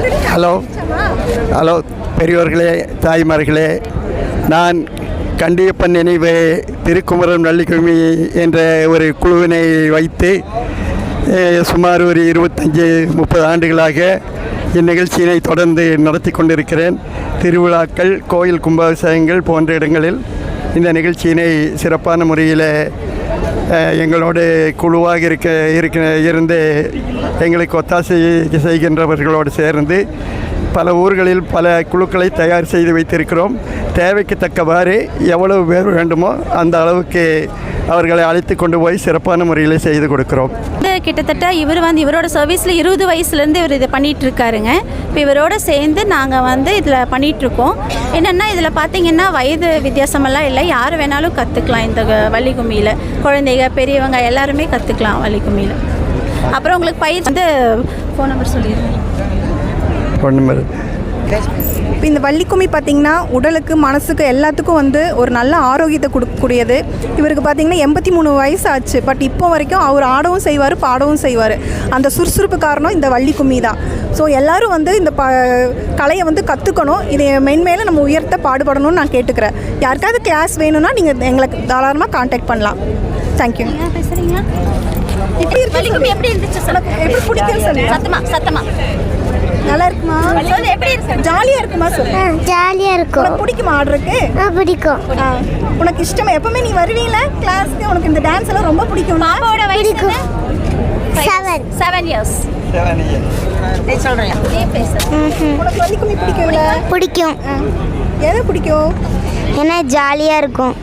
Hello. Hello பெரியோர்களே தாய்மார்களே நான் கண்டியப்பன் நினைவு திருக்குமரன் வள்ளிக்கிழமை என்ற ஒரு குழுவினை வைத்து சுமார் ஒரு இருபத்தஞ்சி முப்பது ஆண்டுகளாக இந்நிகழ்ச்சியினை தொடர்ந்து நடத்தி கொண்டிருக்கிறேன். திருவிழாக்கள் கோயில் கும்பாபிஷேகங்கள் போன்ற இடங்களில் இந்த நிகழ்ச்சியினை சிறப்பான முறையில் எங்களோடு குழுவாக இருக்க இருக்க இருந்து எங்களுக்கு ஒத்தாசை செய்கின்றவர்களோடு சேர்ந்து பல ஊர்களில் பல குழுக்களை தயார் செய்து வைத்திருக்கிறோம். தேவைக்கு தக்கவாறு எவ்வளவு பேர் வேண்டுமோ அந்த அளவுக்கு அவர்களை அழைத்து கொண்டு போய் சிறப்பான முறையில் செய்து கொடுக்கிறோம். கிட்டத்தட்ட இவர் வந்து இவரோட சர்வீஸில் இருபது வயசுலேருந்து இவர் இதை பண்ணிட்டு இருக்காருங்க இப்போ இவரோட சேர்ந்து நாங்கள் வந்து இதில் பண்ணிட்டு இருக்கோம் என்னென்னா இதில் பார்த்தீங்கன்னா வயது வித்தியாசமெல்லாம் இல்லை. யார் வேணாலும் கற்றுக்கலாம் இந்த க- வள்ளி கும்மியில் குழந்தைங்க பெரியவங்க எல்லாருமே கற்றுக்கலாம் வள்ளி கும்மியில் அப்புறம் உங்களுக்கு பயிர் வந்து ஃபோன் நம்பர் சொல்லிடுறேன் ஒன்று இப்போ இந்த வள்ளிக்கும்மி பார்த்திங்கன்னா உடலுக்கு மனசுக்கு எல்லாத்துக்கும் வந்து ஒரு நல்ல ஆரோக்கியத்தை கொடுக்கக்கூடியது இவருக்கு பார்த்திங்கன்னா எண்பத்தி மூணு வயசு ஆச்சு பட் இப்போ வரைக்கும் அவர் ஆடவும் செய்வார் பாடவும் செய்வார். அந்த சுறுசுறுப்பு காரணம் இந்த வள்ளிக்கும்மி தான். ஸோ எல்லாரும் வந்து இந்த ப கலையை வந்து கற்றுக்கணும் இதை மென்மேலும் நம்ம உயர்த்த பாடுபடணும்னு நான் கேட்டுக்கிறேன். யாருக்காவது கிளாஸ் வேணும்னா நீங்கள் எங்களை தாராளமாக காண்டாக்ட் பண்ணலாம். தேங்க்யூ எப்படி இருந்துச்சு எப்படி பிடிக்கும் சொல்லு சத்தமா சத்தமா. நல்லா இருக்குமா? சொல்லு எப்படி இருக்கு? ஜாலியாக இருக்குமா சொல்லு. ஜாலியாக இருக்கும். உனக்கு பிடிக்குமா ஆடுறதுக்கு? ஆ பிடிக்கும். ஆ, உனக்கு இஷ்டமா? எப்பவுமே நீ வருவீல கிளாஸ்க்கு உனக்கு இந்த டான்ஸ் எல்லாம் ரொம்ப பிடிக்கும் பாப்பாவோட வயசு பிடிக்கும். செவன் செவன் இயர்ஸ் பேசு. உனக்கு வள்ளிக்கும்மி பிடிக்கும்ல? பிடிக்கும். எதை பிடிக்கும்? ஏன்னா ஜாலியாக இருக்கும்.